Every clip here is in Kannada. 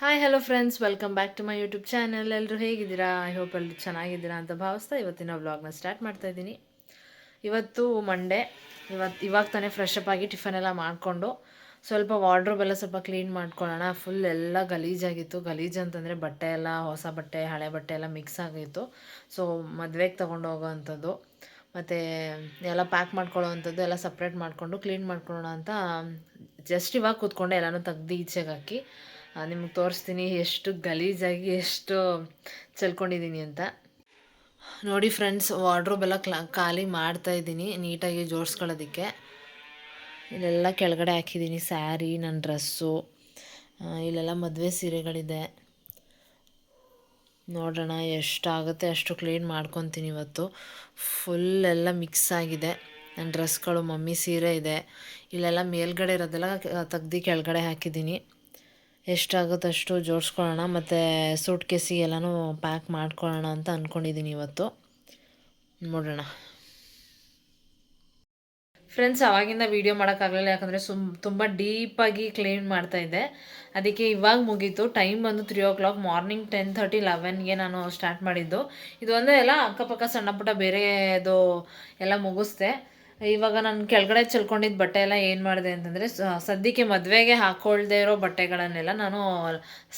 Hi hello friends welcome back to my YouTube channel ಎಲ್ಲರೂ ಹೇಗಿದ್ದೀರಾ? ಐ ಹೋಪ್ ಎಲ್ಲರೂ ಚೆನ್ನಾಗಿದ್ದೀರಾ ಅಂತ ಭಾವಿಸ್ತಾ ಇವತ್ತಿನ ವ್ಲಾಗ್ನ ಸ್ಟಾರ್ಟ್ ಮಾಡ್ತಾ ಇದ್ದೀನಿ. ಇವತ್ತು ಮಂಡೇ ಇವತ್ತು ಇವಾಗ ತಾನೇ ಫ್ರೆಶ್ ಅಪ್ ಆಗಿ ಟಿಫನ್ ಎಲ್ಲ ಮಾಡಿಕೊಂಡು ಸ್ವಲ್ಪ ವಾರ್ಡ್ರೋಬ್ ಎಲ್ಲ ಸ್ವಲ್ಪ ಕ್ಲೀನ್ ಮಾಡ್ಕೊಳ್ಳೋಣ. ಫುಲ್ ಎಲ್ಲ ಗಲೀಜಾಗಿತ್ತು ಗಲೀಜು ಅಂತಂದರೆ ಬಟ್ಟೆ ಎಲ್ಲ, ಹೊಸ ಬಟ್ಟೆ, ಹಳೆ ಬಟ್ಟೆ ಎಲ್ಲ ಮಿಕ್ಸ್ ಆಗಿತ್ತು. ಸೊ ಮದುವೆಗೆ ತೊಗೊಂಡು ಹೋಗೋವಂಥದ್ದು ಮತ್ತು ಎಲ್ಲ ಪ್ಯಾಕ್ ಮಾಡ್ಕೊಳ್ಳೋ ಅಂಥದ್ದು ಎಲ್ಲ ಸಪ್ರೇಟ್ ಮಾಡಿಕೊಂಡು ಕ್ಲೀನ್ ಮಾಡ್ಕೊಳ್ಳೋಣ ಅಂತ ಜಸ್ಟ್ ಇವಾಗ ಕೂತ್ಕೊಂಡೆ. ಎಲ್ಲನೂ ತೆಗ್ದು ಈಚೆಗೆ ಹಾಕಿ. ನಿಮ್ಗೆ ತೋರಿಸ್ತೀನಿ ಎಷ್ಟು ಗಲೀಜಾಗಿ ಎಷ್ಟು ಚೆಲ್ಕೊಂಡಿದ್ದೀನಿ ಅಂತ. ನೋಡಿ ಫ್ರೆಂಡ್ಸ್ ವಾರ್ಡ್ರೋಬ್ ಎಲ್ಲ ಕ್ಲಾ, ಖಾಲಿ ಮಾಡ್ತಾ ಇದ್ದೀನಿ, ನೀಟಾಗಿ ಜೋಡಿಸ್ಕೊಳ್ಳೋದಕ್ಕೆ. ಇಲ್ಲೆಲ್ಲ ಕೆಳಗಡೆ ಹಾಕಿದ್ದೀನಿ, ಸ್ಯಾರಿ ನನ್ನ ಡ್ರೆಸ್ಸು ಇಲ್ಲೆಲ್ಲ ಮದುವೆ ಸೀರೆಗಳಿದೆ. ನೋಡೋಣ ಎಷ್ಟಾಗುತ್ತೆ, ಅಷ್ಟು ಕ್ಲೀನ್ ಮಾಡ್ಕೊತೀನಿ ಇವತ್ತು. ಫುಲ್ ಎಲ್ಲ ಮಿಕ್ಸ್ ಆಗಿದೆ. ನನ್ನ ಡ್ರೆಸ್ಗಳು ಮಮ್ಮಿ ಸೀರೆ ಇದೆ. ಇಲ್ಲೆಲ್ಲ ಮೇಲ್ಗಡೆ ಇರೋದೆಲ್ಲ ತೆಗ್ದು ಕೆಳಗಡೆ ಹಾಕಿದ್ದೀನಿ. ಎಷ್ಟಾಗುತ್ತೆ ಅಷ್ಟು ಜೋಡಿಸ್ಕೊಳ್ಳೋಣ, ಮತ್ತು ಸೂಟ್ ಕೇಸಿಗೆ ಎಲ್ಲನೂ ಪ್ಯಾಕ್ ಮಾಡ್ಕೊಳ್ಳೋಣ ಅಂತ ಅಂದ್ಕೊಂಡಿದ್ದೀನಿ ಇವತ್ತು. ನೋಡೋಣ. ಫ್ರೆಂಡ್ಸ್ ಅವಾಗಿಂದ ವೀಡಿಯೋ ಮಾಡೋಕ್ಕಾಗಲಿಲ್ಲ, ಯಾಕಂದರೆ ಸುಮ್ ತುಂಬ ಡೀಪಾಗಿ ಕ್ಲೀನ್ ಮಾಡ್ತಾಯಿದ್ದೆ ಅದಕ್ಕೆ ಇವಾಗ ಮುಗೀತು. ಟೈಮ್ ಬಂದು three o'clock morning ten thirty ಲೆವೆನ್ಗೆ ನಾನು ಸ್ಟಾರ್ಟ್ ಮಾಡಿದ್ದು. ಇದು ಒಂದೇ ಎಲ್ಲ ಅಕ್ಕಪಕ್ಕ ಸಣ್ಣ ಪುಟ್ಟ ಬೇರೆದು ಎಲ್ಲ ಮುಗಿಸ್ದೆ. ಇವಾಗ ನಾನು ಕೆಳಗಡೆ ಚೆಲ್ಕೊಂಡಿದ್ದ ಬಟ್ಟೆ ಎಲ್ಲ ಏನು ಮಾಡಿದೆ ಅಂತಂದರೆ ಸದ್ಯಕ್ಕೆ ಮದುವೆಗೆ ಹಾಕ್ಕೊಳ್ದೇ ಇರೋ ಬಟ್ಟೆಗಳನ್ನೆಲ್ಲ ನಾನು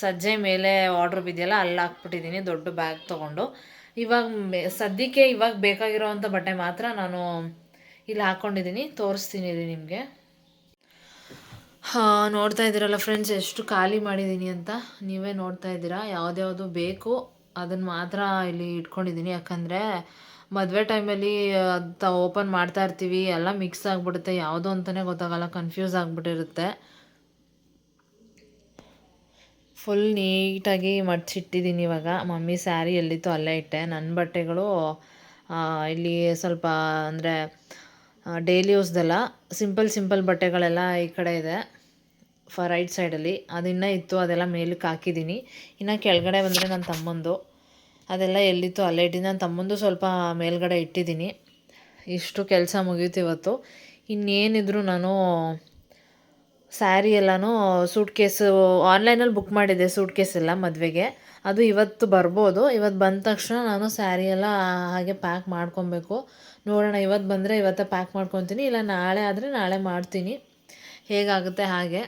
ಸಜ್ಜೆ ಮೇಲೆ ಆರ್ಡ್ರ್ ಬಿದೆಯಲ್ಲ ಅಲ್ಲಿ ಹಾಕ್ಬಿಟ್ಟಿದ್ದೀನಿ ದೊಡ್ಡ ಬ್ಯಾಗ್ ತೊಗೊಂಡು. ಇವಾಗ ಸದ್ಯಕ್ಕೆ ಇವಾಗ ಬೇಕಾಗಿರೋವಂಥ ಬಟ್ಟೆ ಮಾತ್ರ ನಾನು ಇಲ್ಲಿ ಹಾಕ್ಕೊಂಡಿದ್ದೀನಿ ತೋರಿಸ್ತೀನಿ ರೀ ನಿಮಗೆ. ಹಾಂ, ನೋಡ್ತಾ ಇದ್ದೀರಲ್ಲ ಫ್ರೆಂಡ್ಸ್ ಎಷ್ಟು ಖಾಲಿ ಮಾಡಿದ್ದೀನಿ ಅಂತ. ನೀವೇ ನೋಡ್ತಾ ಇದ್ದೀರಾ, ಯಾವುದ್ಯಾವುದು ಬೇಕು ಅದನ್ನು ಮಾತ್ರ ಇಲ್ಲಿ ಇಟ್ಕೊಂಡಿದ್ದೀನಿ ಯಾಕಂದರೆ ಮದುವೆ ಟೈಮಲ್ಲಿ ತ ಓಪನ್ ಮಾಡ್ತಾ ಇರ್ತೀವಿ, ಎಲ್ಲ ಮಿಕ್ಸ್ ಆಗಿಬಿಡುತ್ತೆ. ಯಾವುದು ಅಂತಲೇ ಗೊತ್ತಾಗಲ್ಲ ಕನ್ಫ್ಯೂಸ್ ಆಗಿಬಿಟ್ಟಿರುತ್ತೆ. ಫುಲ್ ನೀಟಾಗಿ ಮಡ್ಚಿಟ್ಟಿದ್ದೀನಿ ಇವಾಗ. ಮಮ್ಮಿ ಸ್ಯಾರಿ ಎಲ್ಲಿತ್ತು ಅಲ್ಲೇ ಇಟ್ಟೆ. ನನ್ನ ಬಟ್ಟೆಗಳು ಇಲ್ಲಿ ಸ್ವಲ್ಪ, ಅಂದರೆ ಡೈಲಿ ಯೂಸ್ದೆಲ್ಲ ಸಿಂಪಲ್ ಸಿಂಪಲ್ ಬಟ್ಟೆಗಳೆಲ್ಲ ಈ ಕಡೆ ಇದೆ. ಫ ರೈಟ್ ಸೈಡಲ್ಲಿ ಅದು ಇತ್ತು, ಅದೆಲ್ಲ ಮೇಲಕ್ಕೆ ಹಾಕಿದ್ದೀನಿ ಇನ್ನು ಕೆಳಗಡೆ ಬಂದರೆ ನನ್ನ ತಮ್ಮಂದು. ಅದೆಲ್ಲ ಎಲ್ಲಿತ್ತು ಅಲ್ಲೇ ಇಟ್ಟಿದ್ದು ನಾನು ತಮ್ಮಂದು ಸ್ವಲ್ಪ ಮೇಲ್ಗಡೆ ಇಟ್ಟಿದ್ದೀನಿ. ಇಷ್ಟು ಕೆಲಸ ಮುಗಿಯುತ್ತೆ ಇವತ್ತು. ಇನ್ನೇನಿದ್ರು ನಾನು ಸ್ಯಾರಿ ಎಲ್ಲನೂ ಸೂಟ್ ಕೇಸು ಆನ್ಲೈನಲ್ಲಿ ಬುಕ್ ಮಾಡಿದ್ದೆ ಸೂಟ್ ಕೇಸ್ ಎಲ್ಲ ಮದುವೆಗೆ. ಅದು ಇವತ್ತು ಬರ್ಬೋದು. ಇವತ್ತು ಬಂದ ತಕ್ಷಣ ನಾನು ಸ್ಯಾರಿ ಎಲ್ಲ ಹಾಗೆ ಪ್ಯಾಕ್ ಮಾಡ್ಕೊಬೇಕು. ನೋಡೋಣ, ಇವತ್ತು ಬಂದರೆ ಇವತ್ತೇ ಪ್ಯಾಕ್ ಮಾಡ್ಕೊತೀನಿ, ಇಲ್ಲ ನಾಳೆ ಆದರೆ ನಾಳೆ ಮಾಡ್ತೀನಿ. ಹೇಗಾಗುತ್ತೆ ಹಾಗೆ.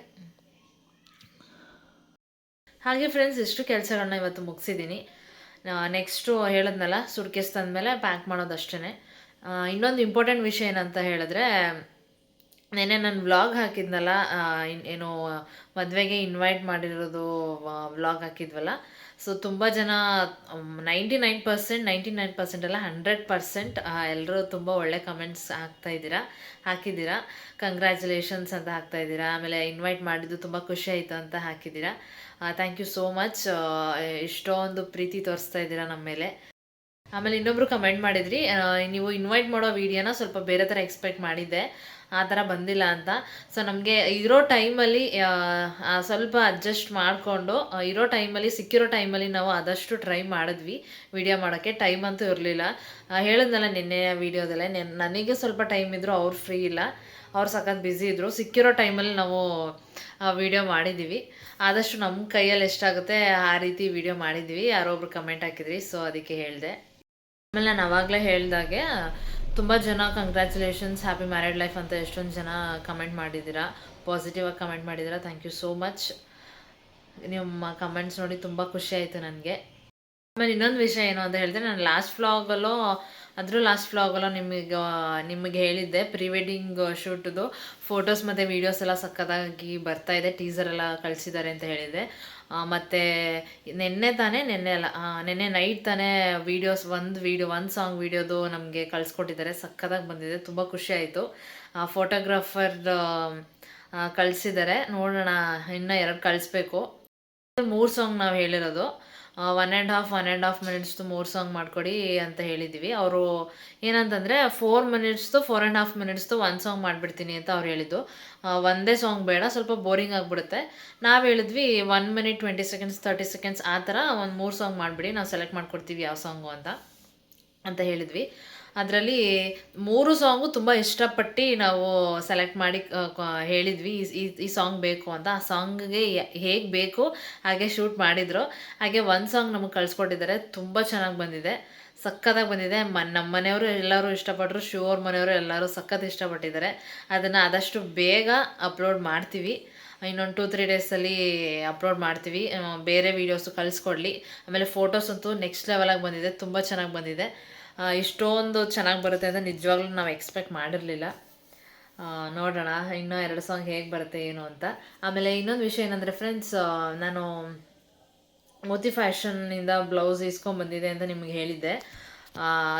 ಹಾಗೆ ಫ್ರೆಂಡ್ಸ್ ಇಷ್ಟು ಕೆಲಸಗಳನ್ನ ಇವತ್ತು ಮುಗಿಸಿದ್ದೀನಿ. ನೆಕ್ಸ್ಟು ಹೇಳಿದ್ನಲ್ಲ ಸುಡ್ಕೇಸ್ ತಂದಮೇಲೆ ಪ್ಯಾಕ್ ಮಾಡೋದು ಅಷ್ಟೇ ಇನ್ನೊಂದು ಇಂಪಾರ್ಟೆಂಟ್ ವಿಷಯ ಏನಂತ ಹೇಳಿದ್ರೆ, ನೆನ್ನೆ ನಾನು ವ್ಲಾಗ್ ಹಾಕಿದ್ನಲ್ಲ ಏನು, ಮದುವೆಗೆ ಇನ್ವೈಟ್ ಮಾಡಿರೋದು ವ್ಲಾಗ್ ಹಾಕಿದ್ವಲ್ಲ. ಸೊ ತುಂಬ ಜನ ninety nine percent ninety nine percent ಅಲ್ಲ ಹಂಡ್ರೆಡ್ ಪರ್ಸೆಂಟ್ ಎಲ್ಲರೂ ತುಂಬ ಒಳ್ಳೆ ಕಮೆಂಟ್ಸ್ ಹಾಕ್ತಾಯಿದ್ದೀರಾ ಹಾಕಿದ್ದೀರಾ. ಕಂಗ್ರ್ಯಾಚುಲೇಷನ್ಸ್ ಅಂತ ಹಾಕ್ತಾಯಿದ್ದೀರಾ ಆಮೇಲೆ ಇನ್ವೈಟ್ ಮಾಡಿದ್ದು ತುಂಬ ಖುಷಿ ಆಯಿತು ಅಂತ ಹಾಕಿದ್ದೀರಾ. ಥ್ಯಾಂಕ್ ಯು ಸೋ ಮಚ್ ಇಷ್ಟೊಂದು ಪ್ರೀತಿ ತೋರಿಸ್ತಾ ಇದ್ದೀರಾ ನಮ್ಮ ಮೇಲೆ. ಆಮೇಲೆ ಇನ್ನೊಬ್ರು ಕಮೆಂಟ್ ಮಾಡಿದ್ರಿ ನೀವು ಇನ್ವೈಟ್ ಮಾಡೋ ವೀಡಿಯೋನ ಸ್ವಲ್ಪ ಬೇರೆ ಥರ ಎಕ್ಸ್ಪೆಕ್ಟ್ ಮಾಡಿದ್ದೆ. ಆ ಥರ ಬಂದಿಲ್ಲ ಅಂತ. ಸೊ ನಮಗೆ ಇರೋ ಟೈಮಲ್ಲಿ ಸ್ವಲ್ಪ ಅಡ್ಜಸ್ಟ್ ಮಾಡಿಕೊಂಡು ಇರೋ ಟೈಮಲ್ಲಿ ಸಿಕ್ಕಿರೋ ಟೈಮಲ್ಲಿ ನಾವು ಆದಷ್ಟು ಟ್ರೈ ಮಾಡಿದ್ವಿ. ವಿಡಿಯೋ ಮಾಡೋಕ್ಕೆ ಟೈಮ್ ಅಂತೂ ಇರಲಿಲ್ಲ. ಹೇಳಿದ್ನಲ್ಲ ನಿನ್ನೆ ವೀಡಿಯೋದಲ್ಲೇ ನನಗೆ ಸ್ವಲ್ಪ ಟೈಮ್ ಇದ್ದರೂ ಅವ್ರು ಫ್ರೀ ಇಲ್ಲ. ಅವ್ರು ಸಖತ್ ಬ್ಯುಸಿ ಇದ್ದರು ಸಿಕ್ಕಿರೋ ಟೈಮಲ್ಲಿ ನಾವು ವಿಡಿಯೋ ಮಾಡಿದ್ದೀವಿ ಆದಷ್ಟು ನಮ್ಮ ಕೈಯಲ್ಲಿ ಎಷ್ಟಾಗುತ್ತೆ ಆ ರೀತಿ ವಿಡಿಯೋ ಮಾಡಿದ್ವಿ. ಒಬ್ರು ಕಮೆಂಟ್ ಹಾಕಿದ್ರಿ ಸೊ ಅದಕ್ಕೆ ಹೇಳಿದೆ. ಆಮೇಲೆ ನಾನು ಅವಾಗಲೇ ಹೇಳಿದಾಗೆ, ತುಂಬ ಜನ ಕಂಗ್ರ್ಯಾಚುಲೇಷನ್ಸ್ ಹ್ಯಾಪಿ ಮ್ಯಾರಿಡ್ ಲೈಫ್ ಅಂತ ಎಷ್ಟೊಂದು ಜನ ಕಮೆಂಟ್ ಮಾಡಿದ್ದೀರಾ. ಪಾಸಿಟಿವ್ ಆಗಿ ಕಮೆಂಟ್ ಮಾಡಿದ್ದೀರಾ. ಥ್ಯಾಂಕ್ ಯು ಸೋ ಮಚ್ ನಿಮ್ಮ ಕಮೆಂಟ್ಸ್ ನೋಡಿ ತುಂಬ ಖುಷಿ ಆಯಿತು ನನಗೆ. ಆಮೇಲೆ ಇನ್ನೊಂದು ವಿಷಯ ಏನು ಅಂತ ಹೇಳಿದ್ರೆ, ನಾನು ಲಾಸ್ಟ್ ಫ್ಲಾಗಲ್ಲೋ ಅದ್ರ ಲಾಸ್ಟ್ ಫ್ಲಾಗಲ್ಲೋ ನಿಮಗೆ ನಿಮಗೆ ಹೇಳಿದ್ದೆ ಪ್ರೀ ವೆಡ್ಡಿಂಗ್ ಶೂಟ್ದು ಫೋಟೋಸ್ ಮತ್ತು ವೀಡಿಯೋಸ್ ಎಲ್ಲ ಇದೆ ಟೀಸರ್ ಎಲ್ಲ ಕಳಿಸಿದ್ದಾರೆ ಅಂತ ಹೇಳಿದೆ ಮತ್ತು ನಿನ್ನೆ ತಾನೇ, ನಿನ್ನೆ ಅಲ್ಲ ನಿನ್ನೆ ನೈಟ್ ತಾನೇ ವೀಡಿಯೋಸ್ ಒಂದು ವೀಡಿಯೋ ಒಂದು ಸಾಂಗ್ ವೀಡಿಯೋದು ನಮಗೆ ಕಳಿಸ್ಕೊಟ್ಟಿದ್ದಾರೆ ಸಕ್ಕತ್ತಾಗಿ ಬಂದಿದೆ, ತುಂಬ ಖುಷಿ ಆಯಿತು. ಫೋಟೋಗ್ರಾಫರ್ ಕಳಿಸಿದ್ದಾರೆ, ನೋಡೋಣ, ಇನ್ನೂ ಎರಡು ಕಳಿಸ್ಬೇಕು. ಮೂರು ಸಾಂಗ್ ನಾವು ಹೇಳಿರೋದು. One and half one and half ಮಿನಿಟ್ಸ್ದು ಮೂರು ಸಾಂಗ್ ಮಾಡಿಕೊಡಿ ಅಂತ ಹೇಳಿದ್ದೀವಿ ಅವರು ಏನಂತಂದರೆ ಫೋರ್ ಮಿನಿಟ್ಸ್ದು ಫೋರ್ ಆ್ಯಂಡ್ ಹಾಫ್ ಮಿನಿಟ್ಸ್ದು ಒನ್ ಸಾಂಗ್ ಮಾಡಿಬಿಡ್ತೀನಿ ಅಂತ ಅವ್ರು ಹೇಳಿದ್ದು. ಒಂದೇ ಸಾಂಗ್ ಬೇಡ, ಸ್ವಲ್ಪ ಬೋರಿಂಗ್ ಆಗಿಬಿಡುತ್ತೆ. ನಾವು ಹೇಳಿದ್ವಿ one minute twenty seconds thirty seconds ಆ ಥರ ಒಂದು ಮೂರು ಸಾಂಗ್ ಮಾಡಿಬಿಡಿ, ನಾವು ಸೆಲೆಕ್ಟ್ ಮಾಡ್ಕೊಡ್ತೀವಿ ಯಾವ ಸಾಂಗು ಅಂತ. ಅಂತ ಹೇಳಿದ್ವಿ. ಅದರಲ್ಲಿ ಮೂರು ಸಾಂಗು ತುಂಬ ಇಷ್ಟಪಟ್ಟು ನಾವು ಸೆಲೆಕ್ಟ್ ಮಾಡಿ ಹೇಳಿದ್ವಿ. ಈ- ಸಾಂಗ್ ಬೇಕು ಅಂತ. ಆ ಸಾಂಗ್ಗೆ ಹೇಗೆ ಬೇಕು ಹಾಗೆ ಶೂಟ್ ಮಾಡಿದ್ರು. ಹಾಗೆ ಒಂದು ಸಾಂಗ್ ನಮಗೆ ಕಳಿಸ್ಕೊಟ್ಟಿದ್ದಾರೆ. ತುಂಬ ಚೆನ್ನಾಗಿ ಬಂದಿದೆ. ಸಕ್ಕತ್ತಾಗಿ ಬಂದಿದೆ. ಮನ್ ನಮ್ಮ ಮನೆಯವರು ಎಲ್ಲರೂ ಇಷ್ಟಪಟ್ಟರು ಶೂರ್ ಮನೆಯವರು ಎಲ್ಲರೂ ಸಖತ್ ಇಷ್ಟಪಟ್ಟಿದ್ದಾರೆ. ಅದನ್ನು ಆದಷ್ಟು ಬೇಗ ಅಪ್ಲೋಡ್ ಮಾಡ್ತೀವಿ. ಇನ್ನೊಂದು ಟೂ, ತ್ರೀ ಡೇಸಲ್ಲಿ ಅಪ್ಲೋಡ್ ಮಾಡ್ತೀವಿ. ಬೇರೆ ವೀಡಿಯೋಸು ಕಳಿಸ್ಕೊಡ್ಲಿ. ಆಮೇಲೆ ಫೋಟೋಸ್ ಅಂತೂ ನೆಕ್ಸ್ಟ್ ಲೆವೆಲಾಗಿ ಬಂದಿದೆ. ತುಂಬ ಚೆನ್ನಾಗಿ ಬಂದಿದೆ. ಇಷ್ಟೊಂದು ಚೆನ್ನಾಗಿ ಬರುತ್ತೆ ಅಂತ ನಿಜವಾಗ್ಲೂ ನಾವು ಎಕ್ಸ್ಪೆಕ್ಟ್ ಮಾಡಿರಲಿಲ್ಲ. ನೋಡೋಣ, ಇನ್ನೂ ಎರಡು ಸಾಂಗ್ ಹೇಗೆ ಬರುತ್ತೆ, ಏನು ಅಂತ. ಆಮೇಲೆ ಇನ್ನೊಂದು ವಿಷಯ ಏನಂದರೆ ಫ್ರೆಂಡ್ಸ್ ನಾನು ಮೋತಿ ಫ್ಯಾಷನ್ನಿಂದ ಬ್ಲೌಸ್ ಇಸ್ಕೊಂಬಂದಿದೆ ಅಂತ ನಿಮಗೆ ಹೇಳಿದ್ದೆ.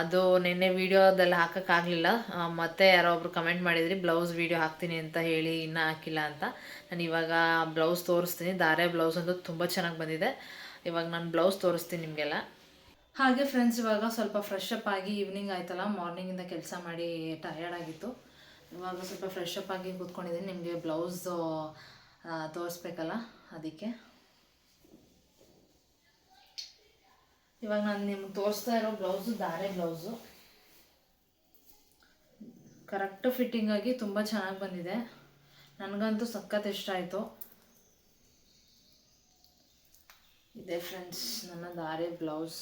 ಅದು ನಿನ್ನೆ ವೀಡಿಯೋದಲ್ಲಿ ಹಾಕೋಕ್ಕಾಗಲಿಲ್ಲ ಮತ್ತೆ ಯಾರೋ ಒಬ್ರು ಕಮೆಂಟ್ ಮಾಡಿದ್ರಿ ಬ್ಲೌಸ್ ವೀಡಿಯೋ ಹಾಕ್ತೀನಿ ಅಂತ ಹೇಳಿ ಇನ್ನೂ ಹಾಕಿಲ್ಲ ಅಂತ. ನಾನು ಇವಾಗ ಬ್ಲೌಸ್ ತೋರಿಸ್ತೀನಿ, ಧಾರೆ ಬ್ಲೌಸ್ ಅಂತೂ ತುಂಬ ಚೆನ್ನಾಗಿ ಬಂದಿದೆ. ಇವಾಗ ನಾನು ಬ್ಲೌಸ್ ತೋರಿಸ್ತೀನಿ ನಿಮಗೆಲ್ಲ. ಹಾಗೆ ಫ್ರೆಂಡ್ಸ್ ಇವಾಗ ಸ್ವಲ್ಪ ಫ್ರೆಶ್ ಅಪ್ ಆಗಿ ಈವ್ನಿಂಗ್ ಆಯ್ತಲ್ಲ ಮಾರ್ನಿಂಗಿಂದ ಕೆಲಸ ಮಾಡಿ ಟಯರ್ಡ್ ಆಗಿತ್ತು. ಇವಾಗ ಸ್ವಲ್ಪ ಫ್ರೆಶ್ ಆಗಿ ಕೂತ್ಕೊಂಡಿದ್ದೀನಿ. ನಿಮಗೆ ಬ್ಲೌಸ್ ತೋರಿಸ್ಬೇಕಲ್ಲ ಅದಕ್ಕೆ. ಇವಾಗ ನಾನು ನಿಮ್ಗೆ ತೋರಿಸ್ತಾ ಇರೋ ಬ್ಲೌಸು ದಾರೆ ಬ್ಲೌಸು ಕರೆಕ್ಟ್ ಫಿಟ್ಟಿಂಗ್ ಆಗಿ ತುಂಬ ಚೆನ್ನಾಗಿ ಬಂದಿದೆ. ನನಗಂತೂ ಸಖತ್ ಇಷ್ಟ ಆಯಿತು. ಇದೆ ಫ್ರೆಂಡ್ಸ್ ನನ್ನ ದಾರೆ ಬ್ಲೌಸ್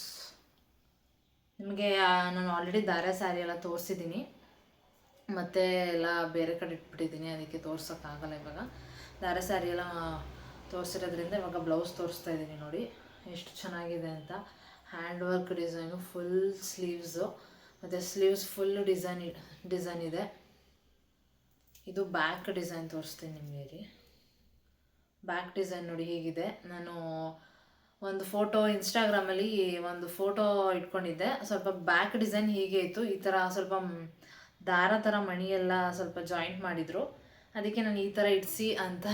ನಿಮಗೆ ನಾನು ಆಲ್ರೆಡಿ ದಾರೆ ಸ್ಯಾರಿ ಎಲ್ಲ ತೋರಿಸಿದ್ದೀನಿ. ಮತ್ತು ಎಲ್ಲ ಬೇರೆ ಕಡೆ ಇಟ್ಬಿಟ್ಟಿದ್ದೀನಿ, ಅದಕ್ಕೆ ತೋರ್ಸೋಕ್ಕಾಗಲ್ಲ ಇವಾಗ. ದಾರೆ ಸ್ಯಾರಿ ಎಲ್ಲ ತೋರಿಸಿರೋದ್ರಿಂದ ಇವಾಗ ಬ್ಲೌಸ್ ತೋರಿಸ್ತಾ ಇದ್ದೀನಿ ನೋಡಿ. ಎಷ್ಟು ಚೆನ್ನಾಗಿದೆ ಅಂತ. Hand work design full sleeves ಮತ್ತು ಸ್ಲೀವ್ಸ್ ಫುಲ್ ಡಿಸೈನ್ ಡಿಸೈನ್ ಇದೆ. ಇದು ಬ್ಯಾಕ್ ಡಿಸೈನ್ ತೋರಿಸ್ತೀನಿ ನಿಮಗೆ ಬ್ಯಾಕ್ ಡಿಸೈನ್ ನೋಡಿ ಹೀಗಿದೆ. ನಾನು ಒಂದು ಫೋಟೋ ಇನ್ಸ್ಟಾಗ್ರಾಮಲ್ಲಿ ಒಂದು ಫೋಟೋ ಇಟ್ಕೊಂಡಿದ್ದೆ. ಸ್ವಲ್ಪ ಬ್ಯಾಕ್ ಡಿಸೈನ್ ಹೀಗೆ ಇತ್ತು. ಈ ಥರ ಸ್ವಲ್ಪ ದಾರ ಥರ ಮಣಿ ಎಲ್ಲ ಸ್ವಲ್ಪ ಜಾಯಿಂಟ್ ಮಾಡಿದರು. ಅದಕ್ಕೆ ನಾನು ಈ ಥರ ಇಡಿಸಿ ಅಂತ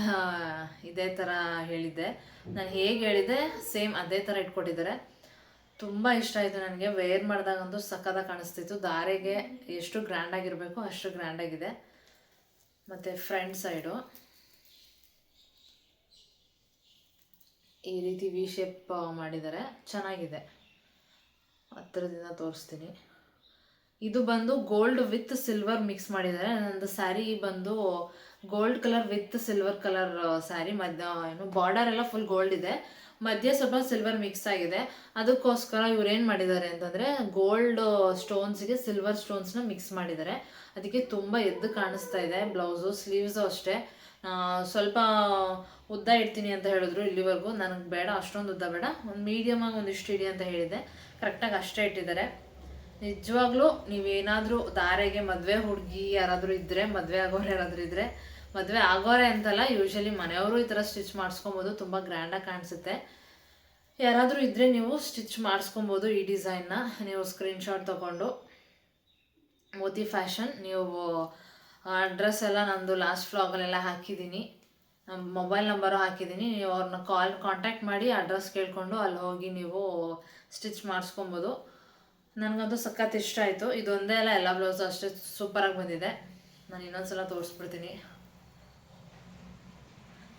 ಇದೇ ಥರ ಹೇಳಿದ್ದೆ. ನಾನು ಹೇಗೆ ಹೇಳಿದ್ದೆ ಸೇಮ್ ಅದೇ ಥರ ಇಟ್ಕೊಟ್ಟಿದ್ದಾರೆ. ತುಂಬ ಇಷ್ಟ ಆಯಿತು ನನಗೆ. ವೇರ್ ಮಾಡಿದಾಗಂತೂ ಸಕ್ಕತ್ತಾಗಿ ಕಾಣಿಸ್ತಿತ್ತು. ದಾರೆಗೆ ಎಷ್ಟು ಗ್ರ್ಯಾಂಡಾಗಿರಬೇಕು ಅಷ್ಟು ಗ್ರ್ಯಾಂಡಾಗಿದೆ ಮತ್ತು ಫ್ರಂಟ್ ಸೈಡು ಈ ರೀತಿ ವಿ ಶೇಪ್ ಮಾಡಿದ್ದಾರೆ ಚೆನ್ನಾಗಿದೆ. ಹತ್ತಿರದಿಂದ ತೋರಿಸ್ತೀನಿ. ಇದು ಬಂದು ಗೋಲ್ಡ್ ವಿತ್ ಸಿಲ್ವರ್ ಮಿಕ್ಸ್ ಮಾಡಿದ್ದಾರೆ ನಂದು ಸ್ಯಾರಿ ಬಂದು gold colour with silver colour sari ಮಧ್ಯ ಏನು ಬಾರ್ಡರ್ ಎಲ್ಲ ಫುಲ್ ಗೋಲ್ಡ್ ಇದೆ. ಮಧ್ಯೆ ಸ್ವಲ್ಪ ಸಿಲ್ವರ್ ಮಿಕ್ಸ್ ಆಗಿದೆ. ಅದಕ್ಕೋಸ್ಕರ ಇವ್ರು ಏನು ಮಾಡಿದ್ದಾರೆ ಅಂತಂದರೆ ಗೋಲ್ಡ್ ಸ್ಟೋನ್ಸ್ಗೆ ಸಿಲ್ವರ್ ಸ್ಟೋನ್ಸ್ನ ಮಿಕ್ಸ್ ಮಾಡಿದ್ದಾರೆ ಅದಕ್ಕೆ ತುಂಬ ಎದ್ದು ಕಾಣಿಸ್ತಾ ಇದೆ. ಬ್ಲೌಸು ಸ್ಲೀವ್ಸು ಅಷ್ಟೇ. ಸ್ವಲ್ಪ ಉದ್ದ ಇಡ್ತೀನಿ ಅಂತ ಹೇಳಿದ್ರು ಇಲ್ಲಿವರೆಗೂ. ನನಗೆ ಬೇಡ, ಅಷ್ಟೊಂದು ಉದ್ದ ಬೇಡ. ಒಂದು ಮೀಡಿಯಮಾಗಿ ಒಂದಿಷ್ಟು ಇಡಿ ಅಂತ ಹೇಳಿದೆ ಕರೆಕ್ಟಾಗಿ ಅಷ್ಟೇ ಇಟ್ಟಿದ್ದಾರೆ. ನಿಜವಾಗ್ಲೂ ನೀವೇನಾದರೂ ದಾರೆಗೆ ಮದುವೆ ಹುಡುಗಿ ಯಾರಾದರೂ ಇದ್ದರೆ ಮದುವೆ ಆಗೋರು ಯಾರಾದರೂ ಇದ್ದರೆ ಮದುವೆ ಆಗೋರೆ ಅಂತಲ್ಲ ಯೂಶಲಿ ಮನೆಯವರು ಈ ಥರ ಸ್ಟಿಚ್ ಮಾಡಿಸ್ಕೊಬೋದು. ತುಂಬ ಗ್ರ್ಯಾಂಡಾಗಿ ಕಾಣಿಸುತ್ತೆ. ಯಾರಾದರೂ ಇದ್ದರೆ ನೀವು ಸ್ಟಿಚ್ ಮಾಡಿಸ್ಕೊಬೋದು ಈ ಡಿಸೈನ್ನ ನೀವು ಸ್ಕ್ರೀನ್ಶಾಟ್ ತೊಗೊಂಡು. ಮೋತಿ ಫ್ಯಾಷನ್ ನೀವು ಅಡ್ರೆಸ್ ಎಲ್ಲ ನಂದು ಲಾಸ್ಟ್ ಫ್ಲಾಗಲ್ಲೆಲ್ಲ ಹಾಕಿದ್ದೀನಿ. ನಮ್ಮ ಮೊಬೈಲ್ ನಂಬರು ಹಾಕಿದ್ದೀನಿ. ನೀವು ಅವ್ರನ್ನ ಕಾಲ್ ಕಾಂಟ್ಯಾಕ್ಟ್ ಮಾಡಿ ಅಡ್ರೆಸ್ ಕೇಳಿಕೊಂಡು ಅಲ್ಲಿ ಹೋಗಿ ನೀವು ಸ್ಟಿಚ್ ಮಾಡಿಸ್ಕೊಬೋದು. ನನಗಂತೂ ಸಖತ್ ಇಷ್ಟ ಆಯಿತು. ಇದೊಂದೇ ಅಲ್ಲ, ಎಲ್ಲ ಬ್ಲೌಸು ಅಷ್ಟೇ ಸೂಪರಾಗಿ ಬಂದಿದೆ. ನಾನು ಇನ್ನೊಂದ್ಸಲ ತೋರಿಸ್ಬಿಡ್ತೀನಿ.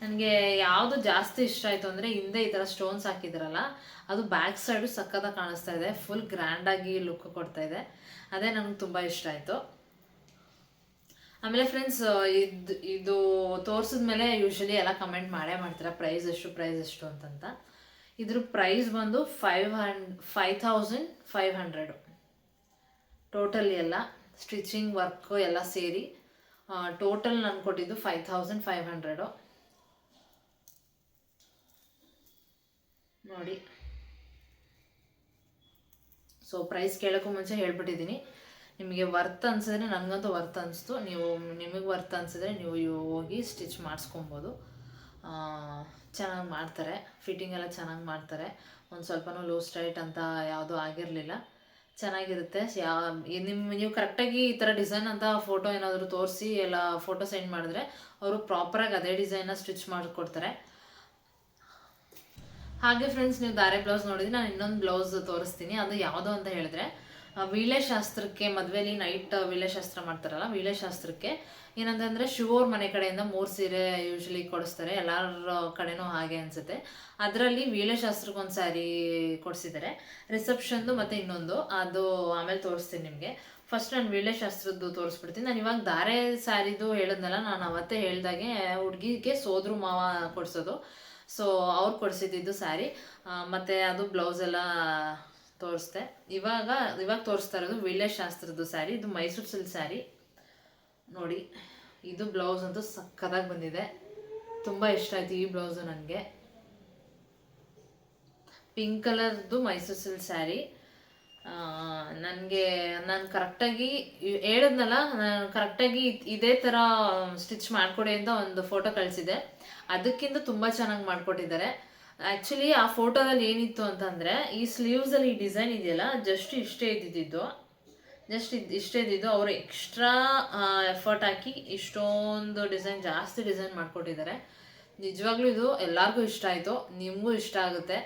ನನಗೆ ಯಾವುದು ಜಾಸ್ತಿ ಇಷ್ಟ ಆಯಿತು ಅಂದರೆ ಹಿಂದೆ ಈ ಥರ ಸ್ಟೋನ್ಸ್ ಹಾಕಿದ್ರಲ್ಲ, ಅದು ಬ್ಯಾಕ್ ಸೈಡು ಸಖತ್ತಾಗಿ ಕಾಣಿಸ್ತಾ ಇದೆ. ಫುಲ್ ಗ್ರ್ಯಾಂಡಾಗಿ ಲುಕ್ ಕೊಡ್ತಾ ಇದೆ. ಅದೇ ನನಗೆ ತುಂಬ ಇಷ್ಟ ಆಯಿತು. ಆಮೇಲೆ ಫ್ರೆಂಡ್ಸ್ ಇದು ಇದು ತೋರಿಸಿದ ಮೇಲೆ ಯೂಶಲಿ ಎಲ್ಲ ಕಮೆಂಟ್ ಮಾಡೇ ಮಾಡ್ತಾರೆ ಪ್ರೈಸ್ ಎಷ್ಟು ಪ್ರೈಸ್ ಎಷ್ಟು ಅಂತಂತ. ಇದ್ರ ಪ್ರೈಸ್ ಬಂದು five hundred five thousand five hundred totally ಎಲ್ಲ ಸ್ಟಿಚಿಂಗ್ ವರ್ಕು ಎಲ್ಲ ಸೇರಿ ಟೋಟಲ್ ನಾನು ಕೊಟ್ಟಿದ್ದು ಫೈವ್ ಥೌಸಂಡ್ ಫೈವ್ ಹಂಡ್ರೆಡು ನೋಡಿ. ಸೊ ಪ್ರೈಸ್ ಕೇಳೋಕ್ಕೂ ಮುಂಚೆ ಹೇಳ್ಬಿಟ್ಟಿದ್ದೀನಿ. ನಿಮಗೆ ವರ್ತ್ ಅನ್ಸಿದ್ರೆ ನನಗಂತೂ ವರ್ತ್ ಅನಿಸ್ತು. ನೀವು ನಿಮಗೆ ವರ್ತ್ ಅನ್ಸಿದ್ರೆ ನೀವು ಹೋಗಿ ಸ್ಟಿಚ್ ಮಾಡಿಸ್ಕೊಬೋದು. ಚೆನ್ನಾಗಿ ಮಾಡ್ತಾರೆ. ಫಿಟ್ಟಿಂಗ್ ಎಲ್ಲ ಚೆನ್ನಾಗಿ ಮಾಡ್ತಾರೆ. ಒಂದು ಸ್ವಲ್ಪನೂ ಲೂಸ್ ಟೈಟ್ ಅಂತ ಯಾವುದೂ ಆಗಿರಲಿಲ್ಲ. ಚೆನ್ನಾಗಿರುತ್ತೆ. ಯಾ ನಿಮ್ಮ ನೀವು ಕರೆಕ್ಟಾಗಿ ಈ ಥರ ಡಿಸೈನ್ ಅಂತ ಫೋಟೋ ಏನಾದರೂ ತೋರಿಸಿ ಎಲ್ಲ ಫೋಟೋ ಸೆಂಡ್ ಮಾಡಿದ್ರೆ ಅವರು ಪ್ರಾಪರಾಗಿ ಅದೇ ಡಿಸೈನ್ನ ಸ್ಟಿಚ್ ಮಾಡಿಕೊಡ್ತಾರೆ. ಹಾಗೆ ಫ್ರೆಂಡ್ಸ್ ನೀವು ದಾರೆ ಬ್ಲೌಸ್ ನೋಡಿದ್ರೆ ನಾನು ಇನ್ನೊಂದು ಬ್ಲೌಸ್ ತೋರಿಸ್ತೀನಿ. ಅದು ಯಾವುದು ಅಂತ ಹೇಳಿದ್ರೆ ಆ, ವೀಳೆ ಶಾಸ್ತ್ರಕ್ಕೆ ಮದುವೆಲಿ ನೈಟ್ ವೀಳೆ ಶಾಸ್ತ್ರ ಮಾಡ್ತಾರಲ್ಲ ವೀಳೆ ಶಾಸ್ತ್ರಕ್ಕೆ ಏನಂತಂದರೆ ಶಿವೋರ್ ಮನೆ ಕಡೆಯಿಂದ ಮೂರು ಸೀರೆ ಯೂಶ್ವಲಿ ಕೊಡಿಸ್ತಾರೆ. ಎಲ್ಲರ ಕಡೆನೂ ಹಾಗೆ ಅನಿಸುತ್ತೆ. ಅದರಲ್ಲಿ ಒಂದು ಸಾರಿ ಕೊಡಿಸಿದ್ದಾರೆ ರಿಸೆಪ್ಷನ್ದು ಮತ್ತು ಇನ್ನೊಂದು. ಅದು ಆಮೇಲೆ ತೋರಿಸ್ತೀನಿ ನಿಮಗೆ. ಫಸ್ಟ್ ನಾನು ವೀಳ್ಯ ಶಾಸ್ತ್ರದ್ದು ತೋರಿಸ್ಬಿಡ್ತೀನಿ. ನಾನು ಇವಾಗ ಧಾರೆ ಸ್ಯಾರಿದು ಹೇಳಿದ್ನಲ್ಲ ನಾನು ಅವತ್ತೇ ಹೇಳ್ದಾಗೆ ಹುಡುಗಿಗೆ ಸೋದ್ರು ಮಾವ ಕೊಡ್ಸೋದು. ಸೊ ಅವ್ರು ಕೊಡಿಸಿದ್ದು ಸ್ಯಾರಿ ಮತ್ತು ಅದು ಬ್ಲೌಸ್ ಎಲ್ಲ ತೋರಿಸ್ದೆ. ಇವಾಗ ಇವಾಗ ತೋರಿಸ್ತಾ ಇರೋದು ವಿಳ್ಯ ಶಾಸ್ತ್ರದ್ದು ಸ್ಯಾರಿ, ಇದು ಮೈಸೂರು ಸಿಲ್ಕ್ ಸ್ಯಾರಿ. ನೋಡಿ, ಇದು ಬ್ಲೌಸ್ ಅಂತೂ ಸಕ್ಕದಾಗಿ ಬಂದಿದೆ. ತುಂಬ ಇಷ್ಟ ಆಯ್ತು ಈ ಬ್ಲೌಸು ನನಗೆ. ಪಿಂಕ್ ಕಲರ್ದು ಮೈಸೂರು ಸಿಲ್ಕ್ ಸ್ಯಾರಿ. ನನಗೆ, ನಾನು ಕರೆಕ್ಟಾಗಿ ಹೇಳಿದ್ನಲ್ಲ, ನಾನು ಕರೆಕ್ಟಾಗಿ ಇದೇ ಥರ ಸ್ಟಿಚ್ ಮಾಡಿಕೊಡಿ ಅಂತ ಒಂದು ಫೋಟೋ ಕಳಿಸಿದೆ ಅದಕ್ಕಿಂತ ತುಂಬ ಚೆನ್ನಾಗಿ ಮಾಡಿಕೊಟ್ಟಿದ್ದಾರೆ. ಆ್ಯಕ್ಚುಲಿ ಆ ಫೋಟೋದಲ್ಲಿ ಏನಿತ್ತು ಅಂತಂದರೆ, ಈ ಸ್ಲೀವ್ಸಲ್ಲಿ ಈ ಡಿಸೈನ್ ಇದೆಯಲ್ಲ ಜಸ್ಟ್ ಇಷ್ಟೇ ಇದ್ದಿದ್ದು. ಜಸ್ಟ್ ಇದು, ಇಷ್ಟೇ ಇದ್ದಿದ್ದು. ಅವರು ಎಕ್ಸ್ಟ್ರಾ ಎಫರ್ಟ್ ಹಾಕಿ ಇಷ್ಟೊಂದು ಡಿಸೈನ್ ಜಾಸ್ತಿ ಡಿಸೈನ್ ಮಾಡಿಕೊಟ್ಟಿದ್ದಾರೆ. ನಿಜವಾಗ್ಲೂ ಇದು ಎಲ್ಲರಿಗೂ ಇಷ್ಟ ಆಯಿತು. ನಿಮಗೂ ಇಷ್ಟ ಆಗುತ್ತೆ.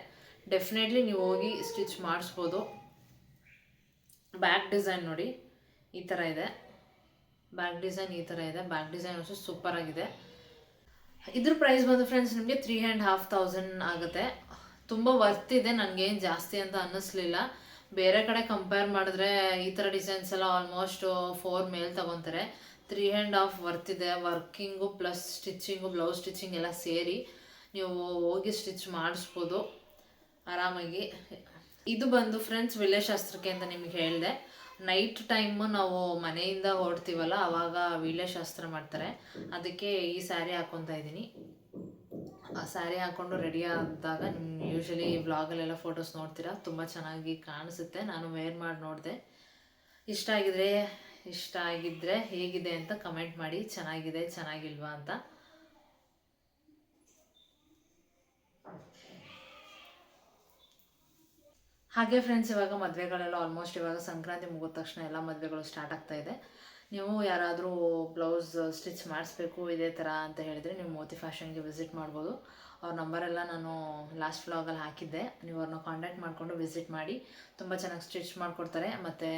ಡೆಫಿನೆಟ್ಲಿ ನೀವು ಹೋಗಿ ಸ್ಟಿಚ್ ಮಾಡಿಸ್ಬೋದು. ಬ್ಯಾಕ್ ಡಿಸೈನ್ ನೋಡಿ. ಈ ಥರ ಇದೆ. ಬ್ಯಾಕ್ ಡಿಸೈನ್ ಈ ಥರ ಇದೆ. ಬ್ಯಾಕ್ ಡಿಸೈನ್ ಅಷ್ಟು ಸೂಪರ್ ಆಗಿದೆ. ಇದ್ರ ಪ್ರೈಸ್ ಬಂದು ಫ್ರೆಂಡ್ಸ್ ನಿಮಗೆ ತ್ರೀ ಆ್ಯಂಡ್ ಹಾಫ್ ತೌಸಂಡ್ ಆಗುತ್ತೆ. ತುಂಬ ವರ್ತ್ ಇದೆ, ನನಗೇನು ಜಾಸ್ತಿ ಅಂತ ಅನ್ನಿಸ್ಲಿಲ್ಲ. ಬೇರೆ ಕಡೆ ಕಂಪೇರ್ ಮಾಡಿದ್ರೆ ಈ ಥರ ಡಿಸೈನ್ಸ್ ಎಲ್ಲ ಆಲ್ಮೋಸ್ಟ್ ಫೋರ್ ಮೇಲ್ ತಗೊತಾರೆ. ತ್ರೀ ಆ್ಯಂಡ್ ಹಾಫ್ ವರ್ತ್ ಇದೆ. Working plus stitching blouse stitching ಎಲ್ಲ ಸೇರಿ ನೀವು ಹೋಗಿ ಸ್ಟಿಚ್ ಮಾಡಿಸ್ಬೋದು. ಆರಾಮಾಗಿ. ಇದು ಬಂದು ಫ್ರೆಂಡ್ಸ್ ಶಾಸ್ತ್ರಕ್ಕೆ ಅಂತ ನಿಮಗೆ ಹೇಳಿದೆ. ನೈಟ್ ಟೈಮ್ ನಾವು ಮನೆಯಿಂದ ಹೊರಡ್ತೀವಲ್ಲ ವೀಳ್ಯ ಶಾಸ್ತ್ರ ಮಾಡ್ತಾರೆ. ಅದಕ್ಕೆ ಈ ಸ್ಯಾರಿ ಹಾಕ್ಕೊತಾ ಇದ್ದೀನಿ. ಆ ಸ್ಯಾರಿ ಹಾಕ್ಕೊಂಡು ರೆಡಿ ಆದಾಗ ಯೂಶಲಿ ವ್ಲಾಗಲ್ಲೆಲ್ಲ ಫೋಟೋಸ್ ನೋಡ್ತೀರಾ? ತುಂಬ ಚೆನ್ನಾಗಿ ಕಾಣಿಸುತ್ತೆ. ನಾನು ವೇರ್ ಮಾಡಿ ನೋಡಿದೆ. ಇಷ್ಟ ಆಗಿದ್ರೆ, ಇಷ್ಟ ಆಗಿದ್ದರೆ ಹೇಗಿದೆ ಅಂತ ಕಮೆಂಟ್ ಮಾಡಿ. ಚೆನ್ನಾಗಿದೆ, ಚೆನ್ನಾಗಿಲ್ವಾ ಅಂತ. ಹಾಗೆ ಫ್ರೆಂಡ್ಸ್ ಇವಾಗ ಮದುವೆಗಳೆಲ್ಲ ಆಲ್ಮೋಸ್ಟ್ ಇವಾಗ ಸಂಕ್ರಾಂತಿ ಮುಗಿದ ತಕ್ಷಣ ಎಲ್ಲ ಮದುವೆಗಳು ಸ್ಟಾರ್ಟ್ ಆಗ್ತಾ ಇದೆ. ನೀವು ಯಾರಾದರೂ ಬ್ಲೌಸ್ ಸ್ಟಿಚ್ ಮಾಡಿಸ್ಬೇಕು, ಇದೇ ಥರ ಅಂತ ಹೇಳಿದರೆ ನೀವು ಮೋತಿ ಫ್ಯಾಷನ್ಗೆ ವಿಸಿಟ್ ಮಾಡ್ಬೋದು. ಅವ್ರ ನಂಬರೆಲ್ಲ ನಾನು ಲಾಸ್ಟ್ ವ್ಲಾಗಲ್ಲಿ ಹಾಕಿದ್ದೆ. ನೀವು ಅವ್ರನ್ನ ಕಾಂಟ್ಯಾಕ್ಟ್ ಮಾಡಿಕೊಂಡು ವಿಸಿಟ್ ಮಾಡಿ. ತುಂಬ ಚೆನ್ನಾಗಿ ಸ್ಟಿಚ್ ಮಾಡಿಕೊಡ್ತಾರೆ. ಮತ್ತು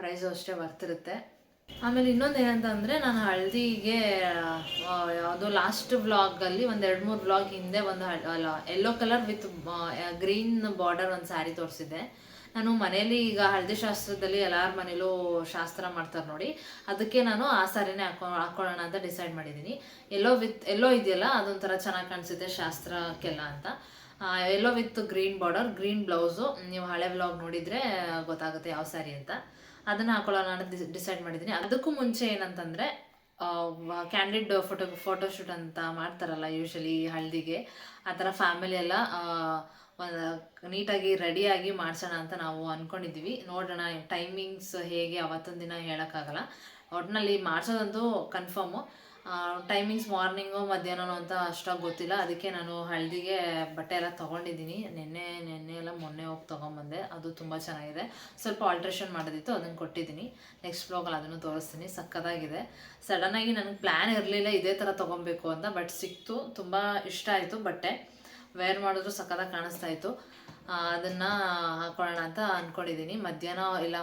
ಪ್ರೈಸು ಅಷ್ಟೇ ವರ್ತಿರುತ್ತೆ ಆಮೇಲೆ ಇನ್ನೊಂದು ಏನಂತಂದರೆ ನಾನು ಹಳದಿಗೆ ಯಾವುದೋ ಲಾಸ್ಟ್ ವ್ಲಾಗಲ್ಲಿ ಒಂದು ಎರಡು ಮೂರು ವ್ಲಾಗ್ ಹಿಂದೆ ಒಂದು yellow colour with green border ಒಂದು ಸ್ಯಾರಿ ತೋರಿಸಿದ್ದೆ. ನಾನು ಮನೇಲಿ ಈಗ ಹಳದಿ ಶಾಸ್ತ್ರದಲ್ಲಿ ಎಲ್ಲರ ಮನೇಲೂ ಶಾಸ್ತ್ರ ಮಾಡ್ತಾರೆ ನೋಡಿ, ಅದಕ್ಕೆ ನಾನು ಆ ಸ್ಯಾರಿನೇ ಹಾಕೋ, ಹಾಕೊಳ್ಳೋಣ ಅಂತ ಡಿಸೈಡ್ ಮಾಡಿದ್ದೀನಿ ಎಲ್ಲೋ ವಿತ್ ಎಲ್ಲೋ ಇದೆಯಲ್ಲ, ಅದೊಂಥರ ಚೆನ್ನಾಗಿ ಕಾಣಿಸುತ್ತೆ ಶಾಸ್ತ್ರಕ್ಕೆಲ್ಲ ಅಂತ. Yellow with green border green blouse ನೀವು ಹಳೆ ವ್ಲಾಗ್ ನೋಡಿದರೆ ಗೊತ್ತಾಗುತ್ತೆ ಯಾವ ಸ್ಯಾರಿ ಅಂತ. ಅದನ್ನು ಹಾಕೊಳ್ಳೋಣ ಅಂತ ಡಿಸೈಡ್ ಮಾಡಿದ್ದೀನಿ. ಅದಕ್ಕೂ ಮುಂಚೆ ಏನಂತಂದರೆ ಕ್ಯಾಂಡಿಡ್ ಫೋಟೋ ಫೋಟೋಶೂಟ್ ಅಂತ ಮಾಡ್ತಾರಲ್ಲ ಯೂಶಲಿ ಹಳದಿಗೆ. ಆ ಥರ ಫ್ಯಾಮಿಲಿ ಎಲ್ಲ ಒಂದು ನೀಟಾಗಿ ರೆಡಿಯಾಗಿ ಮಾಡ್ಸೋಣ ಅಂತ ನಾವು ಅಂದ್ಕೊಂಡಿದ್ವಿ ನೋಡೋಣ ಟೈಮಿಂಗ್ಸ್ ಹೇಗೆ ಅವತ್ತೊಂದು ದಿನ ಹೇಳೋಕ್ಕಾಗಲ್ಲ. ಒಟ್ಟಿನಲ್ಲಿ ಮಾಡಿಸೋದಂತೂ ಕನ್ಫರ್ಮು ಟೈಮಿಂಗ್ಸ್ ಮಾರ್ನಿಂಗು ಮಧ್ಯಾಹ್ನನೋ ಅಂತ ಅಷ್ಟಾಗಿ ಗೊತ್ತಿಲ್ಲ. ಅದಕ್ಕೆ ನಾನು ಹಳದಿಗೆ ಬಟ್ಟೆ ಎಲ್ಲ ತೊಗೊಂಡಿದ್ದೀನಿ. ನಿನ್ನೆ ನಿನ್ನೆ ಎಲ್ಲ ಮೊನ್ನೆ ಹೋಗಿ ತೊಗೊಂಬಂದೆ. ಅದು ತುಂಬ ಚೆನ್ನಾಗಿದೆ. ಸ್ವಲ್ಪ ಆಲ್ಟ್ರೇಷನ್ ಮಾಡೋದಿತ್ತು ಅದನ್ನು ಕೊಟ್ಟಿದ್ದೀನಿ. ನೆಕ್ಸ್ಟ್ ಬ್ಲಾಗಲ್ಲಿ ಅದನ್ನು ತೋರಿಸ್ತೀನಿ. ಸಕ್ಕತ್ತಾಗಿದೆ ಸಡನ್ನಾಗಿ ನನಗೆ ಪ್ಲ್ಯಾನ್ ಇರಲಿಲ್ಲ ಇದೇ ಥರ ತೊಗೊಬೇಕು ಅಂತ ಬಟ್ ಸಿಕ್ತು. ತುಂಬ ಇಷ್ಟ ಆಯಿತು ಬಟ್ಟೆ. ವೇರ್ ಮಾಡಿದ್ರು ಸಕ್ಕತ್ತಾಗಿ ಕಾಣಿಸ್ತಾ ಇತ್ತು. ಅದನ್ನು ಹಾಕೊಳ್ಳೋಣ ಅಂತ ಅಂದ್ಕೊಂಡಿದ್ದೀನಿ ಮಧ್ಯಾಹ್ನ ಇಲ್ಲ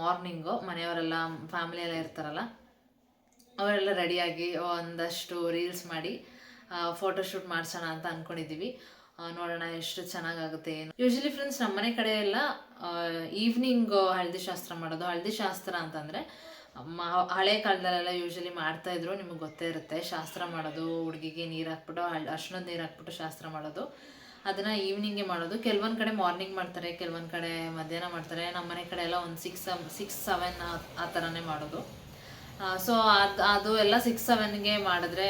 ಮಾರ್ನಿಂಗು ಮನೆಯವರೆಲ್ಲ ಫ್ಯಾಮಿಲಿ ಎಲ್ಲ ಇರ್ತಾರಲ್ಲ ಅವರೆಲ್ಲ ರೆಡಿಯಾಗಿ ಒಂದಷ್ಟು ರೀಲ್ಸ್ ಮಾಡಿ ಫೋಟೋಶೂಟ್ ಮಾಡಿಸೋಣ ಅಂತ ಅಂದ್ಕೊಂಡಿದ್ದೀವಿ ನೋಡೋಣ ಎಷ್ಟು ಚೆನ್ನಾಗಾಗುತ್ತೆ ಏನು. ಯೂಶಲಿ ಫ್ರೆಂಡ್ಸ್ ನಮ್ಮ ಮನೆ ಕಡೆ ಎಲ್ಲ ಈವ್ನಿಂಗ್ ಹಳದಿ ಶಾಸ್ತ್ರ ಮಾಡೋದು. ಹಳದಿ ಶಾಸ್ತ್ರ ಅಂತಂದರೆ ಹಳೆ ಕಾಲದಲ್ಲೆಲ್ಲ ಯೂಶಲಿ ಮಾಡ್ತಾಯಿದ್ರು ನಿಮಗೆ ಗೊತ್ತೇ ಇರುತ್ತೆ. ಶಾಸ್ತ್ರ ಮಾಡೋದು, ಹುಡುಗಿಗೆ ನೀರು ಹಾಕ್ಬಿಟ್ಟು, ಹಳ್, ಅರ್ಶಿನದ ನೀರು ಹಾಕ್ಬಿಟ್ಟು ಶಾಸ್ತ್ರ ಮಾಡೋದು. ಅದನ್ನು ಈವ್ನಿಂಗೇ ಮಾಡೋದು. ಕೆಲವೊಂದು ಕಡೆ ಮಾರ್ನಿಂಗ್ ಮಾಡ್ತಾರೆ, ಕೆಲವೊಂದು ಕಡೆ ಮಧ್ಯಾಹ್ನ ಮಾಡ್ತಾರೆ. ನಮ್ಮ ಮನೆ ಕಡೆ ಎಲ್ಲ ಒಂದು ಸಿಕ್ಸ್ ಸಿಕ್ಸ್ ಸೆವೆನ್ ಆ ಥರನೇ ಮಾಡೋದು. ಸೊ ಅದು ಅದು ಎಲ್ಲ ಸಿಕ್ಸ್ ಸೆವೆನ್ಗೆ ಮಾಡಿದ್ರೆ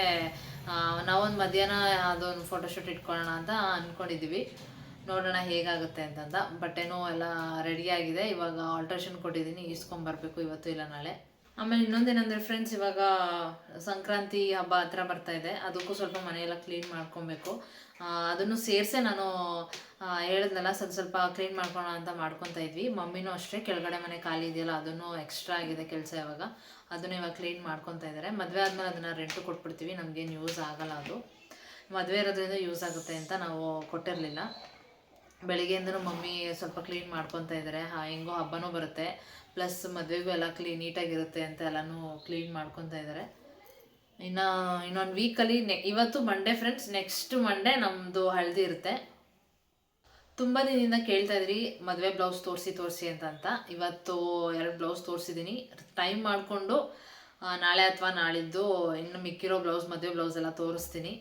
ನಾವೊಂದು ಮಧ್ಯಾಹ್ನ ಅದೊಂದು ಫೋಟೋಶೂಟ್ ಇಟ್ಕೊಳ್ಳೋಣ ಅಂತ ಅಂದ್ಕೊಂಡಿದ್ದೀವಿ ನೋಡೋಣ ಹೇಗಾಗುತ್ತೆ ಅಂತಂದ. ಬಟ್ಟೆನೂ ಎಲ್ಲ ರೆಡಿಯಾಗಿದೆ ಇವಾಗ ಆಲ್ಟ್ರೇಷನ್ ಕೊಟ್ಟಿದ್ದೀನಿ. ಈಸ್ಕೊಂಬರ್ಬೇಕು ಇವತ್ತು ಇಲ್ಲ ನಾಳೆ. ಆಮೇಲೆ ಇನ್ನೊಂದೇನಂದರೆ ಫ್ರೆಂಡ್ಸ್ ಇವಾಗ ಸಂಕ್ರಾಂತಿ ಹಬ್ಬ ಹತ್ರ ಬರ್ತಾ ಇದೆ. ಅದಕ್ಕೂ ಸ್ವಲ್ಪ ಮನೆಯೆಲ್ಲ ಕ್ಲೀನ್ ಮಾಡ್ಕೊಬೇಕು. ಅದನ್ನು ಸೇರಿಸೆ ನಾನು ಹೇಳಿದ್ನಲ್ಲ, ಸ್ವಲ್ಪ ಸ್ವಲ್ಪ ಕ್ಲೀನ್ ಮಾಡ್ಕೋಣ ಅಂತ ಮಾಡ್ಕೊತಾ ಇದ್ವಿ. ಮಮ್ಮಿನೂ ಅಷ್ಟೇ, ಕೆಳಗಡೆ ಮನೆ ಖಾಲಿ ಇದೆಯಲ್ಲ, ಅದನ್ನು ಎಕ್ಸ್ಟ್ರಾ ಆಗಿದೆ ಕೆಲಸ ಇವಾಗ ಅದನ್ನು ಇವಾಗ ಕ್ಲೀನ್ ಮಾಡ್ಕೊತಾ ಇದ್ದಾರೆ ಮದುವೆ ಆದಮೇಲೆ ಅದನ್ನು ರೆಂಟು ಕೊಟ್ಬಿಡ್ತೀವಿ. ನಮಗೇನು ಯೂಸ್ ಆಗಲ್ಲ ಅದು. ಮದುವೆ ಇರೋದ್ರಿಂದ ಯೂಸ್ ಆಗುತ್ತೆ ಅಂತ ನಾವು ಕೊಟ್ಟಿರಲಿಲ್ಲ. ಬೆಳಿಗ್ಗೆಯಿಂದನೂ ಮಮ್ಮಿ ಸ್ವಲ್ಪ ಕ್ಲೀನ್ ಮಾಡ್ಕೊತಾ ಇದ್ದಾರೆ ಹೆಂಗೋ ಹಬ್ಬನೂ ಬರುತ್ತೆ. ಪ್ಲಸ್ ಮದುವೆಗೂ ಎಲ್ಲ ಕ್ಲೀನ್ ನೀಟಾಗಿರುತ್ತೆ ಅಂತ ಎಲ್ಲನೂ ಕ್ಲೀನ್ ಮಾಡ್ಕೊತಾ ಇದ್ದಾರೆ ಇನ್ನು, ಇನ್ನೊಂದು ವೀಕಲ್ಲಿ ನೆ ಇವತ್ತು ಮಂಡೇ ಫ್ರೆಂಡ್ಸ್ ನೆಕ್ಸ್ಟ್ ಮಂಡೇ ನಮ್ಮದು ಹಳದಿ ಇರುತ್ತೆ. ತುಂಬ ದಿನದಿಂದ ಕೇಳ್ತಾ ಇದ್ರಿ, ಮದುವೆ ಬ್ಲೌಸ್ ತೋರಿಸಿ ತೋರಿಸಿ ಅಂತ ಅಂತ ಇವತ್ತು ಎರಡು ಬ್ಲೌಸ್ ತೋರಿಸಿದ್ದೀನಿ ಟೈಮ್ ಮಾಡಿಕೊಂಡು ನಾಳೆ ಅಥವಾ ನಾಳಿದ್ದು ಇನ್ನು ಮಿಕ್ಕಿರೋ ಬ್ಲೌಸ್ ಮದುವೆ ಬ್ಲೌಸ್ ಎಲ್ಲ ತೋರಿಸ್ತೀನಿ.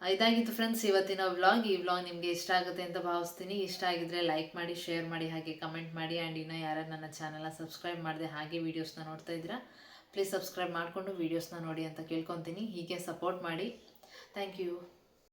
ಇದಾಗಿತ್ತು ಫ್ರೆಂಡ್ಸ್ ಇವತ್ತಿನ ವ್ಲಾಗ್ ಈ ವ್ಲಾಗ್ ನಿಮಗೆ ಇಷ್ಟ ಆಗುತ್ತೆ ಅಂತ ಭಾವಿಸ್ತೀನಿ. ಇಷ್ಟ ಆಗಿದ್ರೆ ಲೈಕ್ ಮಾಡಿ ಶೇರ್ ಮಾಡಿ, ಹಾಗೆ ಕಮೆಂಟ್ ಮಾಡಿ. ಆ್ಯಂಡ್ ಇನ್ನೂ ಯಾರು ನನ್ನ ಚಾನಲ್ನ ಸಬ್ಸ್ಕ್ರೈಬ್ ಮಾಡಿದೆ ಹಾಗೆ ವೀಡಿಯೋಸ್ನ ನೋಡ್ತಾ ಇದ್ದೀರಾ ಪ್ಲೀಸ್ ಸಬ್ಸ್ಕ್ರೈಬ್ ಮಾಡಿಕೊಂಡು ವೀಡಿಯೋಸ್ನ ನೋಡಿ ಅಂತ ಕೇಳ್ಕೊತೀನಿ. ಹೀಗೆ ಸಪೋರ್ಟ್ ಮಾಡಿ. Thank you